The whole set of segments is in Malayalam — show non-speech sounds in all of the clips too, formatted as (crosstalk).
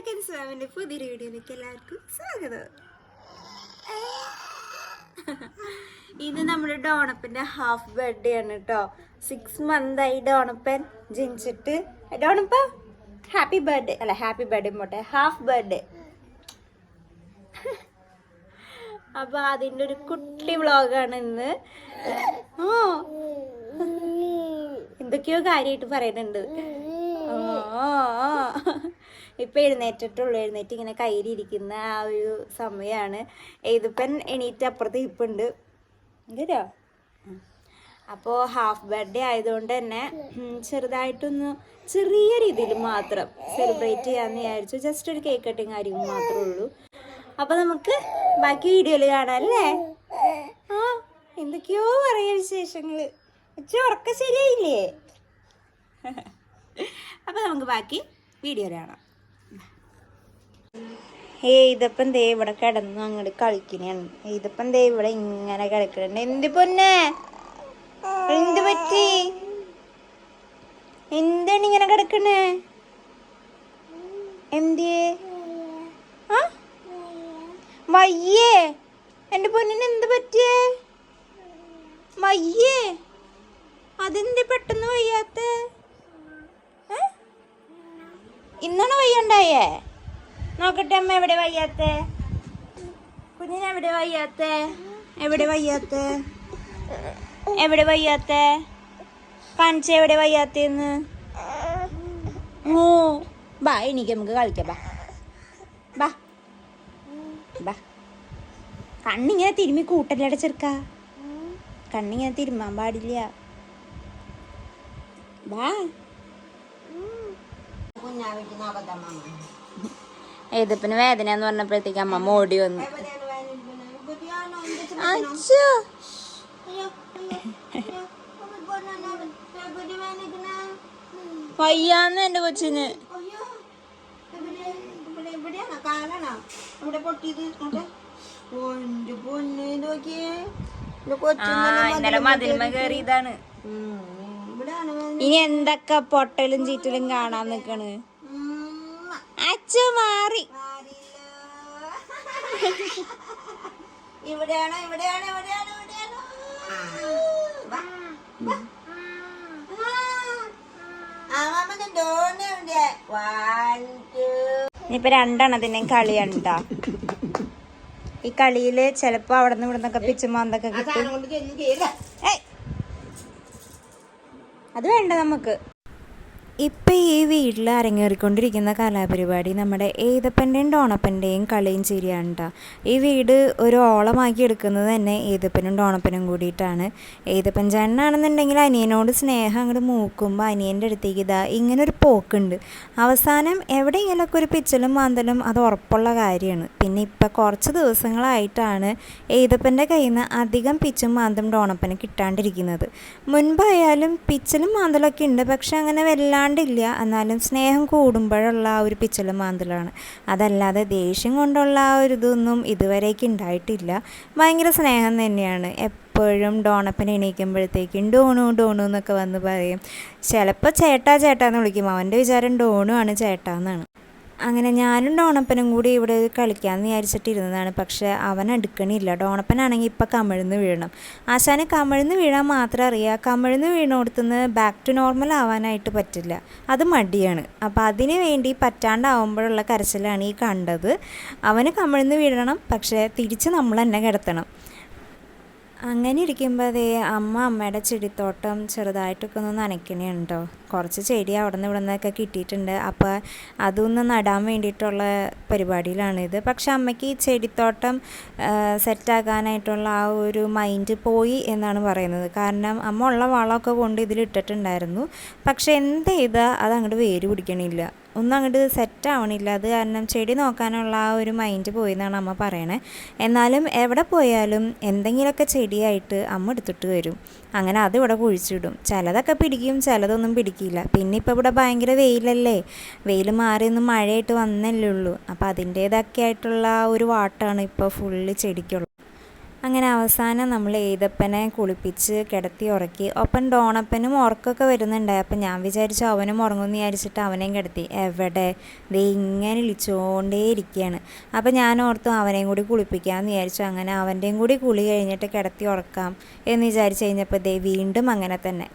ആൽക്കൻസ് മാമിന്റെ പുതിയൊരു വീഡിയോയിലേക്ക് എല്ലാവർക്കും സ്വാഗതം. ഇത് നമ്മുടെ ഡോണപ്പന്റെ ഹാഫ് ബർത്ത്ഡേ ആണ് കേട്ടോ സിക്സ് മന്ത് ആയി ഡോണപ്പൻ ജനിച്ചിട്ട്. ഡോണപ്പ ഹാപ്പി ബർത്ത്ഡേ അല്ല ഹാപ്പി ബർത്ത്ഡേ പോട്ടെ. ഹാഫ് ബർത്ത്ഡേ അപ്പൊ അതിന്റെ ഒരു കുട്ടി വ്ളോഗാണ് ഇന്ന്. ഓ. എന്തൊക്കെയോ കാര്യമായിട്ട് പറയുന്നുണ്ട്. ഇപ്പൊ എഴുന്നേറ്റിട്ടുള്ളൂ. എഴുന്നേറ്റ് ഇങ്ങനെ കയ്യിലിരിക്കുന്ന ആ ഒരു സമയമാണ് ഇതിപ്പൻ എണീറ്റ് അപ്പുറത്ത് ഇപ്പുണ്ട് എന്തോ അപ്പോ ഹാഫ് ബർത്ത്ഡേ ആയതുകൊണ്ട് തന്നെ ചെറുതായിട്ടൊന്ന് ചെറിയ രീതിയിൽ മാത്രം സെലിബ്രേറ്റ് ചെയ്യാന്ന് വിചാരിച്ചു. ജസ്റ്റ് ഒരു കേക്ക് കട്ടിങ് കാര്യം മാത്രമേ ഉള്ളൂ. അപ്പോൾ നമുക്ക് ബാക്കി വീഡിയോയിൽ കാണാം അല്ലേ? ആ എന്തൊക്കെയോ പറയാ വിശേഷങ്ങൾ ഉച്ച ഉറക്കം ശരിയായില്ലേ? (laughs) അപ്പോൾ നമുക്ക് ബാക്കി വീഡിയോ കാണാം. ഏ ഇതപ്പം ദേ ഇവിടെ കിടന്ന് അങ്ങോട്ട് കളിക്കണേണ് ഇതപ്പം ദേ ഇവിടെ ഇങ്ങനെ കിടക്കണുണ്ട്. എന്ത് പൊന്നെ? എന്ത് പറ്റി? എന്താണ് ഇങ്ങനെ കിടക്കണേ? എന്തിയേ ആ? വയ്യേ എന്റെ പൊന്നിന് എന്ത് പറ്റിയേ? വയ്യേ അതെന്ത് പെട്ടെന്ന് വയ്യാത്തേ? ഇന്നാണ് വയ്യണ്ടായേ? നോക്കട്ടെ അമ്മ എവിടെ വയ്യാത്തേ? കുഞ്ഞിന് എവിടെ വയ്യാത്തേ? എവിടെ വയ്യാത്തേ? എവിടെ വയ്യാത്തേ? കാണിച്ച എവിടെ വയ്യാത്തേന്ന്? ഓ ബാ എനിക്ക് നമുക്ക് കളിക്കാം ബാ. ബാ. ബാ. കണ്ണിങ്ങനെ തിരുമ്മി കൂട്ടല്ലട ചെറുക്ക? കണ്ണിങ്ങനെ തിരുമ്മാൻ പാടില്ല. ബാ. ഏതപ്പിന് വേദന എന്ന് പറഞ്ഞപ്പോഴത്തേക്ക് അമ്മ ഓടി വന്നു. അച്ഛോ. വയ്യാന്ന് എന്റെ കൊച്ചിന്. ഇന്നലെ മതിൽമ കയറിയതാണ്. ഇനി എന്തൊക്കെ പൊട്ടലും ചീറ്റലും കാണാൻ നിക്കണ്? അച്ഛ മാറി. ഇവിടെയാണോ ഇവിടെയാണോ ഇവിടെയാണോ ഇവിടെയാണോ. ഇനിയിപ്പൊ രണ്ടെണ്ണത്തിന്റെയും കളിയാണ് ട്ടോ. ഈ കളിയിൽ ചെലപ്പോ അവിടെ നിന്ന് ഇവിടെ നിന്നൊക്കെ പിച്ചുമാന്തൊക്കെ കിട്ടും. അത് വേണ്ട നമുക്ക്. ഇപ്പം ഈ വീട്ടിൽ അരങ്ങേറിക്കൊണ്ടിരിക്കുന്ന കലാപരിപാടി നമ്മുടെ ഏതപ്പന്റെയും ഡോണപ്പന്റെയും കളിയും ചിരിയാണ് കേട്ടോ ഈ വീട് ഒരു ഓളമാക്കി എടുക്കുന്നത് തന്നെ ഏതപ്പനും ഡോണപ്പനും കൂടിയിട്ടാണ്. ഏതപ്പൻ ചേട്ടനാണെന്നുണ്ടെങ്കിൽ അനിയനോട് സ്നേഹം അങ്ങോട്ട് മൂക്കുമ്പോൾ അനിയന്റെ അടുത്തേക്ക് ഇതാ ഇങ്ങനെ ഒരു പോക്കുണ്ട്. അവസാനം എവിടെയെങ്കിലൊക്കെ ഒരു പിച്ചലും മാന്തലും അത് ഉറപ്പുള്ള കാര്യമാണ്. പിന്നെ ഇപ്പം കുറച്ച് ദിവസങ്ങളായിട്ടാണ് ഏതപ്പന്റെ കയ്യിൽ നിന്ന് അധികം പിച്ചും മാന്തം ഡോണപ്പന് കിട്ടാണ്ടിരിക്കുന്നത്. മുൻപായാലും പിച്ചലും മാന്തലൊക്കെ ഉണ്ട്. പക്ഷെ അങ്ങനെ വല്ലാണ്ടില്ല എന്നാലും സ്നേഹം കൂടുമ്പോഴുള്ള ആ ഒരു പിച്ചലും മാന്തലാണ് അതല്ലാതെ ദേഷ്യം കൊണ്ടുള്ള ആ ഒരു ഇതൊന്നും ഇതുവരേക്ക് ഉണ്ടായിട്ടില്ല ഭയങ്കര സ്നേഹം തന്നെയാണ്. എപ്പോഴും ഡോണപ്പനെ എണീക്കുമ്പോഴത്തേക്കും ഡോണു ഡോണു എന്നൊക്കെ വന്ന് പറയും. ചിലപ്പോൾ ചേട്ടാ ചേട്ടാ എന്ന് വിളിക്കും. അവന്റെ വിചാരം ഡോണു ആണ് ചേട്ടാ എന്നാണ്. അങ്ങനെ ഞാനും ഡോണപ്പനും കൂടി ഇവിടെ കളിക്കാമെന്ന് വിചാരിച്ചിട്ടിരുന്നതാണ്. പക്ഷേ അവൻ അടുക്കണില്ല. ഡോണപ്പനാണെങ്കിൽ ഇപ്പം കമിഴ്ന്ന് വീഴണം. ആശാന് കമിഴ്ന്ന് വീഴാൻ മാത്രം അറിയാം. കമിഴ്ന്ന് വീണോടത്തുനിന്ന് ബാക്ക് ടു നോർമൽ ആവാനായിട്ട് പറ്റില്ല. അത് മടിയാണ്. അപ്പോൾ അതിന് വേണ്ടി പറ്റാണ്ടാവുമ്പോഴുള്ള കരച്ചിലാണ് ഈ കണ്ടത്. അവന് കമിഴ്ന്ന് വീഴണം. പക്ഷേ തിരിച്ച് നമ്മൾ തന്നെ കിടത്തണം. അങ്ങനെ ഇരിക്കുമ്പോൾ അതേ അമ്മ അമ്മയുടെ ചെടിത്തോട്ടം ചെറുതായിട്ടൊക്കെ ഒന്ന് നനയ്ക്കണുണ്ടോ? കുറച്ച് ചെടി അവിടെ നിന്ന് ഇവിടെ നിന്നൊക്കെ കിട്ടിയിട്ടുണ്ട്. അപ്പോൾ അതൊന്ന് നടാൻ വേണ്ടിയിട്ടുള്ള പരിപാടിയിലാണിത് പക്ഷെ അമ്മയ്ക്ക് ഈ ചെടിത്തോട്ടം സെറ്റാക്കാനായിട്ടുള്ള ആ ഒരു മൈൻഡ് പോയി എന്നാണ് പറയുന്നത്. കാരണം അമ്മ ഉള്ള വളമൊക്കെ കൊണ്ട് ഇതിലിട്ടിട്ടുണ്ടായിരുന്നു. പക്ഷെ എന്ത് ചെയ്താൽ അത് അങ്ങോട്ട് വേര് പിടിക്കണില്ല. ഒന്നും അങ്ങോട്ട് സെറ്റ് ആവണില്ല. അത് കാരണം ചെടി നോക്കാനുള്ള ആ ഒരു മൈൻഡ് പോയി എന്നാണ് അമ്മ പറയണേ. എന്നാലും എവിടെ പോയാലും എന്തെങ്കിലുമൊക്കെ ചെടിയായിട്ട് അമ്മ എടുത്തിട്ട് വരും. അങ്ങനെ അത് ഇവിടെ കുഴിച്ചിടും. ചിലതൊക്കെ പിടിക്കും ചിലതൊന്നും പിടിക്കില്ല. പിന്നെ ഇപ്പോൾ ഇവിടെ ഭയങ്കര വെയിലല്ലേ? വെയിൽ മാറിയൊന്നും മഴയായിട്ട് വന്നല്ലേ ഉള്ളൂ. അപ്പോൾ അതിന്റേതൊക്കെ ആയിട്ടുള്ള ഒരു വാട്ടാണ് ഇപ്പോൾ ഫുള്ള് ചെടിക്കുള്ളത് അങ്ങനെ അവസാനം നമ്മൾ ഏതപ്പനെ കുളിപ്പിച്ച് കിടത്തി ഉറക്കി. ഒപ്പം ഡോണപ്പനും ഉറക്കമൊക്കെ വരുന്നുണ്ടായി. അപ്പം ഞാൻ വിചാരിച്ചു അവനും ഉറങ്ങുമെന്ന് വിചാരിച്ചിട്ട് അവനെയും കിടത്തി. എവിടെ? ദേ ഇങ്ങനെ ഇളിച്ചുകൊണ്ടേ ഇരിക്കുകയാണ് അപ്പം ഞാൻ ഓർത്തു അവനെയും കൂടി കുളിപ്പിക്കാമെന്ന് വിചാരിച്ചു. അങ്ങനെ അവന്റെയും കൂടി കുളി കഴിഞ്ഞിട്ട് കിടത്തി ഉറക്കാം എന്ന് വിചാരിച്ചു കഴിഞ്ഞപ്പോൾ ദേ വീണ്ടും അങ്ങനെ തന്നെ.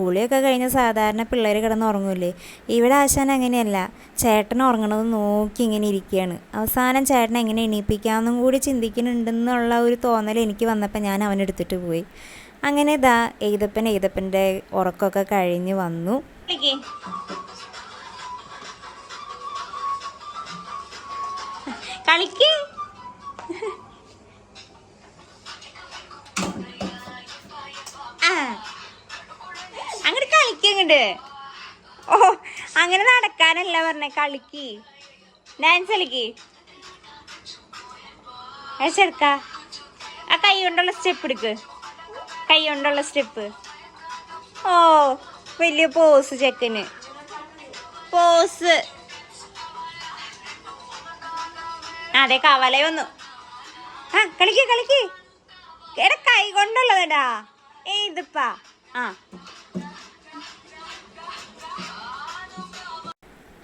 കുളിയൊക്കെ കഴിഞ്ഞ് സാധാരണ പിള്ളേർ കിടന്ന് ഉറങ്ങൂലേ ഇവിടെ ആശാൻ അങ്ങനെയല്ല. ചേട്ടൻ ഉറങ്ങണത് നോക്കി ഇങ്ങനെ ഇരിക്കുകയാണ് അവസാനം ചേട്ടനെ എങ്ങനെ എണീപ്പിക്കാമെന്നും കൂടി ചിന്തിക്കുന്നുണ്ടെന്നുള്ള ഒരു തോന്നൽ എനിക്ക് വന്നപ്പോൾ ഞാൻ അവനെടുത്തിട്ട് പോയി. അങ്ങനെ ഇതാ എയ്തപ്പൻ എയ്തപ്പന്റെ ഉറക്കമൊക്കെ കഴിഞ്ഞ് വന്നു. കളിക്ക്. അങ്ങോട്ട് ഓ അങ്ങനെ നടക്കാനല്ല പറഞ്ഞ കളിക്ക്. ഡാൻസ് കളിക്ക്. ചെറുക്ക ആ കൈ കൊണ്ടുള്ള സ്റ്റെപ്പ് എടുക്ക്. കൈ കൊണ്ടുള്ള സ്റ്റെപ്പ് ഓ വലിയ പോസ് ചെക്കന്. പോസ് അതെ കവല വന്നു. ആ കളിക്ക് കളിക്ക്. എടാ കൈ കൊണ്ടുള്ളതടാ. ഏതിപ്പാ ആ.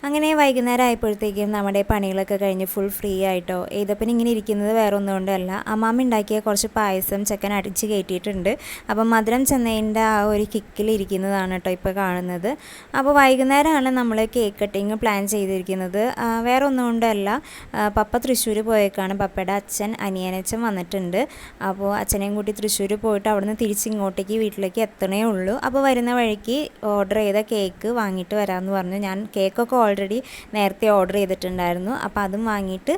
അങ്ങനെ വൈകുന്നേരം ആയപ്പോഴത്തേക്കും നമ്മുടെ പണികളൊക്കെ കഴിഞ്ഞ് ഫുൾ ഫ്രീ ആയിട്ടോ ഏതപ്പൻ ഇങ്ങനെ ഇരിക്കുന്നത് വേറെ ഒന്നും കൊണ്ടല്ല. അമ്മാമ്മ ഉണ്ടാക്കിയ കുറച്ച് പായസം ചെക്കൻ അടിച്ച് കയറ്റിയിട്ടുണ്ട്. അപ്പം മധുരം ചെന്നൈന്റെ ആ ഒരു കിക്കിൽ ഇരിക്കുന്നതാണ് കേട്ടോ ഇപ്പോൾ കാണുന്നത്. അപ്പോൾ വൈകുന്നേരമാണ് നമ്മൾ കേക്ക് കട്ടിങ് പ്ലാൻ ചെയ്തിരിക്കുന്നത്. വേറെ ഒന്നും കൊണ്ടല്ല. പപ്പ തൃശ്ശൂർ പോയേക്കാണ്. പപ്പയുടെ അച്ഛൻ അനിയനച്ഛൻ വന്നിട്ടുണ്ട്. അപ്പോൾ അച്ഛനെയും കൂട്ടി തൃശ്ശൂർ പോയിട്ട് അവിടുന്ന് തിരിച്ച് ഇങ്ങോട്ടേക്ക് വീട്ടിലേക്ക് എത്തണേ ഉള്ളൂ. അപ്പോൾ വരുന്ന വഴിക്ക് ഓർഡർ ചെയ്ത കേക്ക് വാങ്ങിയിട്ട് വരാമെന്ന് പറഞ്ഞു. ഞാൻ കേക്കൊക്കെ ഓൾറെഡി നേരത്തെ ഓർഡർ ചെയ്തിട്ടുണ്ടായിരുന്നു. അപ്പോൾ അതും വാങ്ങിയിട്ട്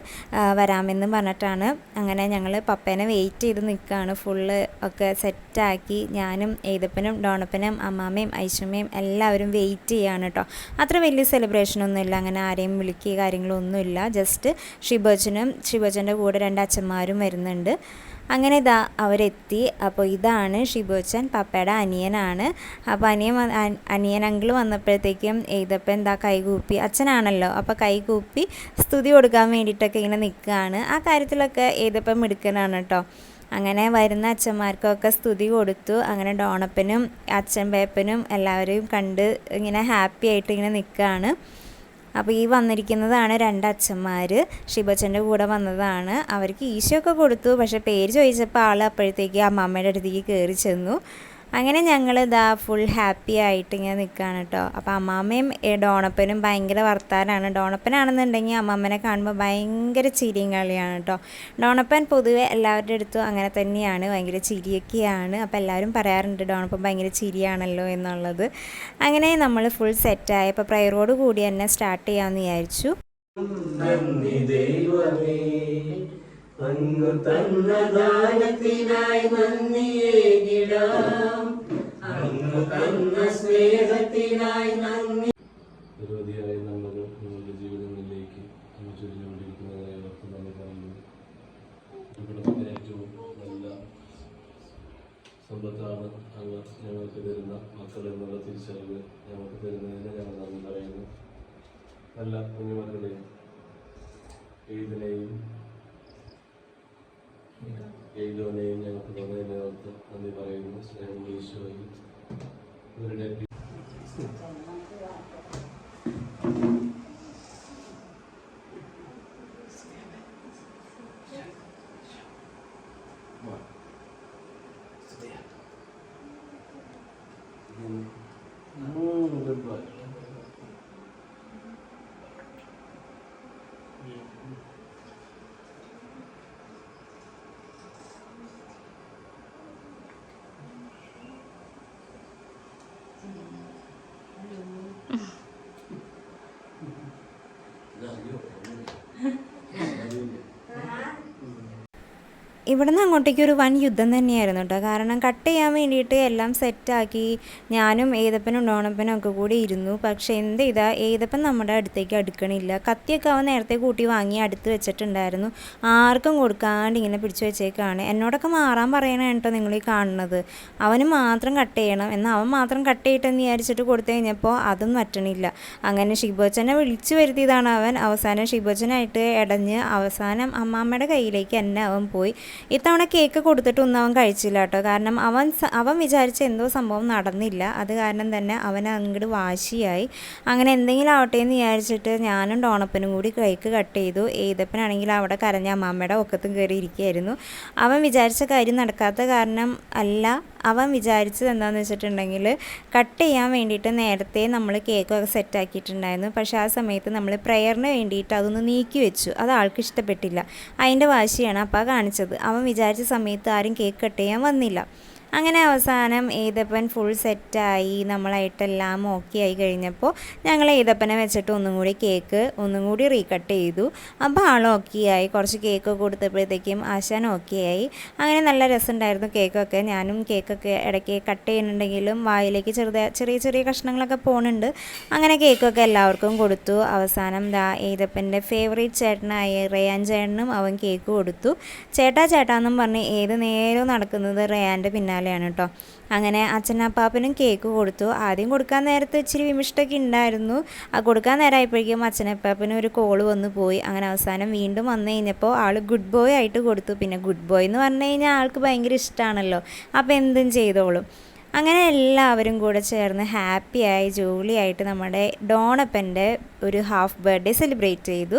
വരാമെന്ന് പറഞ്ഞിട്ടാണ് അങ്ങനെ ഞങ്ങൾ പപ്പേനെ വെയിറ്റ് ചെയ്ത് നിൽക്കുകയാണ് ഫുള്ള് ഒക്കെ സെറ്റാക്കി ഞാനും എഴുതപ്പനും ഡോണപ്പനും അമ്മാമ്മയും ഐശ്വമ്മയും എല്ലാവരും വെയിറ്റ് ചെയ്യുകയാണ് കേട്ടോ അത്ര വലിയ സെലിബ്രേഷനൊന്നുമില്ല അങ്ങനെ ആരെയും വിളിക്കുക കാര്യങ്ങളൊന്നുമില്ല ജസ്റ്റ് ഷിബോച്ചനും ഷിബോച്ചന്റെ കൂടെ രണ്ട് അച്ഛന്മാരും വരുന്നുണ്ട്. അങ്ങനെ ഇതാ അവരെത്തി. അപ്പോൾ ഇതാണ് ഷിബോച്ചൻ പപ്പയുടെ അനിയനാണ്. അപ്പോൾ അനിയൻ അനിയൻ അങ്കിൾ വന്നപ്പോഴത്തേക്കും എഴുതപ്പം എന്താ കൈകൂപ്പി അച്ഛനാണല്ലോ. അപ്പോൾ കൈകൂപ്പി സ്തുതി കൊടുക്കാൻ വേണ്ടിയിട്ടൊക്കെ ഇങ്ങനെ നിൽക്കുകയാണ്. ആ കാര്യത്തിലൊക്കെ എഴുതപ്പം മിടുക്കനാണ് കേട്ടോ. അങ്ങനെ വരുന്ന അച്ഛന്മാർക്കൊക്കെ സ്തുതി കൊടുത്തു. അങ്ങനെ ഡോണപ്പനും അച്ഛൻ പേപ്പനും എല്ലാവരെയും കണ്ട് ഇങ്ങനെ ഹാപ്പി ആയിട്ട് ഇങ്ങനെ നിൽക്കുകയാണ്. അപ്പോൾ ഈ വന്നിരിക്കുന്നതാണ് രണ്ട് അച്ഛന്മാർ കൂടെ വന്നതാണ്. അവർക്ക് ഈശോ ഒക്കെ കൊടുത്തു. പക്ഷേ പേര് ചോദിച്ചപ്പോൾ ആൾ അപ്പോഴത്തേക്ക് അമ്മമ്മയുടെ അടുത്തേക്ക് കയറി ചെന്നു. അങ്ങനെ ഞങ്ങൾ ഇതാ ഫുൾ ഹാപ്പി ആയിട്ട് ഇങ്ങനെ നിൽക്കുകയാണ് കേട്ടോ അപ്പോൾ അമ്മാമ്മയും ഡോണപ്പനും ഭയങ്കര വർത്താനാണ്. ഡോണപ്പനാണെന്നുണ്ടെങ്കിൽ അമ്മാമ്മനെ കാണുമ്പോൾ ഭയങ്കര ചിരിയും കളിയാണ് കേട്ടോ ഡോണപ്പൻ പൊതുവെ എല്ലാവരുടെ അടുത്തും അങ്ങനെ തന്നെയാണ്. ഭയങ്കര ചിരിയൊക്കെയാണ്. അപ്പോൾ എല്ലാവരും പറയാറുണ്ട് ഡോണപ്പൻ ഭയങ്കര ചിരിയാണല്ലോ എന്നുള്ളത്. അങ്ങനെ നമ്മൾ ഫുൾ സെറ്റായി അപ്പോൾ പ്രയറോട് കൂടി തന്നെ സ്റ്റാർട്ട് ചെയ്യാമെന്ന് വിചാരിച്ചു. അങ്ങ് അങ്ങ് തന്ന സ്നേഹത്തിനായി നന്ദി. നിരവധിയായ നന്മകൾ നിങ്ങളുടെ ജീവിതങ്ങളിലേക്ക് ചൊരിഞ്ഞുകൊണ്ടിരിക്കുന്നതായി ഓർത്ത് നന്ദി പറയുന്നു. കുടുംബത്തിന് ഏറ്റവും നല്ല സമ്പത്താണ് അങ്ങ് ഞങ്ങൾക്ക് തരുന്ന മക്കൾ എന്നുള്ള തിരിച്ചറിവ് ഞങ്ങൾക്ക് തരുന്നതിന് Mano. ഇവിടുന്ന് അങ്ങോട്ടേക്ക് ഒരു വൻ യുദ്ധം തന്നെയായിരുന്നു കേട്ടോ. കാരണം കട്ട് ചെയ്യാൻ വേണ്ടിയിട്ട് എല്ലാം സെറ്റാക്കി ഞാനും ഏതപ്പനും ഡോണപ്പനും ഒക്കെ കൂടി ഇരുന്നു. പക്ഷേ എന്ത് ചെയ്താ ഏതപ്പൻ നമ്മുടെ അടുത്തേക്ക് അടുക്കണില്ല. കത്തിയൊക്കെ അവൻ നേരത്തെ കൂട്ടി വാങ്ങി അടുത്ത് വെച്ചിട്ടുണ്ടായിരുന്നു. ആർക്കും കൊടുക്കാണ്ട് ഇങ്ങനെ പിടിച്ചു വെച്ചേക്കാണ്. എന്നോടൊക്കെ മാറാൻ പറയണ കേട്ടോ നിങ്ങൾ ഈ കാണുന്നത്. അവന് മാത്രം കട്ട് ചെയ്യണം. എന്നാൽ അവൻ മാത്രം കട്ട് ചെയ്യട്ടെന്ന് വിചാരിച്ചിട്ട് കൊടുത്തു കഴിഞ്ഞപ്പോൾ അതും പറ്റണില്ല. അങ്ങനെ ഷിബോച്ചനെ വിളിച്ചു വരുത്തിയതാണ് അവൻ. അവസാനം ഷിബോച്ചനായിട്ട് ഇടഞ്ഞ് അവസാനം അമ്മാമ്മയുടെ കയ്യിലേക്ക് തന്നെ അവൻ പോയി. ഇത്തവണ കേക്ക് കൊടുത്തിട്ടൊന്നും അവൻ കഴിച്ചില്ല കേട്ടോ. കാരണം അവൻ അവൻ വിചാരിച്ച എന്തോ സംഭവം നടന്നില്ല. അത് കാരണം തന്നെ അവൻ അങ്ങോട്ട് വാശിയായി. അങ്ങനെ എന്തെങ്കിലും ആവട്ടെ എന്ന് വിചാരിച്ചിട്ട് ഞാനും ഡോണപ്പനും കൂടി കേക്ക് കട്ട് ചെയ്തു. ഏതപ്പനാണെങ്കിൽ അവിടെ കരഞ്ഞ അമ്മാമ്മയുടെ ഒക്കത്തും കയറി ഇരിക്കുകയായിരുന്നു. അവൻ വിചാരിച്ച കാര്യം നടക്കാത്ത കാരണം അല്ല അവൻ വിചാരിച്ചത് എന്താണെന്ന് വെച്ചിട്ടുണ്ടെങ്കിൽ കട്ട് ചെയ്യാൻ വേണ്ടിയിട്ട് നേരത്തെ നമ്മൾ കേക്കൊക്കെ സെറ്റാക്കിയിട്ടുണ്ടായിരുന്നു പക്ഷേ ആ സമയത്ത് നമ്മൾ പ്രെയറിന് വേണ്ടിയിട്ട് അതൊന്ന് നീക്കി വെച്ചു. അത് ആൾക്ക് ഇഷ്ടപ്പെട്ടില്ല. അതിന്റെ വാശിയാണ് അപ്പോൾ കാണിച്ചത്. അവൻ വിചാരിച്ച സമയത്ത് ആരും കേക്ക് കട്ട് ചെയ്യാൻ വന്നില്ല. അങ്ങനെ അവസാനം ഏതപ്പൻ ഫുൾ സെറ്റായി നമ്മളായിട്ടെല്ലാം ഓക്കെ ആയി കഴിഞ്ഞപ്പോൾ ഞങ്ങൾ ഏതപ്പനെ വെച്ചിട്ട് ഒന്നും കൂടി കേക്ക് ഒന്നും കൂടി റീകട്ട് ചെയ്തു. അപ്പോൾ ആൾ ഓക്കെ ആയി. കുറച്ച് കേക്ക് കൊടുത്തപ്പോഴത്തേക്കും ആശാൻ ഓക്കെ ആയി. അങ്ങനെ നല്ല രസമുണ്ടായിരുന്നു കേക്കൊക്കെ ഞാനും കേക്കൊക്കെ ഇടയ്ക്ക് കട്ട് ചെയ്യുന്നുണ്ടെങ്കിലും വായിലേക്ക് ചെറുത ചെറിയ ചെറിയ കഷ്ണങ്ങളൊക്കെ പോകുന്നുണ്ട് അങ്ങനെ കേക്കൊക്കെ എല്ലാവർക്കും കൊടുത്തു. അവസാനം ദാ ഏതപ്പന്റെ ഫേവറേറ്റ് ചേട്ടനായ റയാൻ ചേട്ടനും അവൻ കേക്ക് കൊടുത്തു. ചേട്ടാ ചേട്ടാന്നും പറഞ്ഞ് ഏത് നേരവും നടക്കുന്നത് റയാന്റെ പിന്നാലെയാണ് കേട്ടോ. അങ്ങനെ അച്ഛനപ്പാപ്പനും കേക്ക് കൊടുത്തു. ആദ്യം കൊടുക്കാൻ നേരത്ത് ഇച്ചിരി വിമിഷ്ടമൊക്കെ ഉണ്ടായിരുന്നു. ആ കൊടുക്കാൻ നേരമായപ്പോഴേക്കും അച്ഛനപ്പാപ്പനും ഒരു കോൾ വന്നു പോയി. അങ്ങനെ അവസാനം വീണ്ടും വന്നു കഴിഞ്ഞപ്പോൾ ആൾ ഗുഡ് ബോയ് ആയിട്ട് കൊടുത്തു. പിന്നെ ഗുഡ് ബോയ് എന്ന് പറഞ്ഞു കഴിഞ്ഞാൽ ആൾക്ക് ഭയങ്കര ഇഷ്ടമാണല്ലോ അപ്പോൾ എന്തും ചെയ്തോളും. അങ്ങനെ എല്ലാവരും കൂടെ ചേർന്ന് ഹാപ്പിയായി ജോളിയായിട്ട് നമ്മുടെ ഡോണപ്പന്റെ ഒരു ഹാഫ് ബർത്ത്ഡേ സെലിബ്രേറ്റ് ചെയ്തു.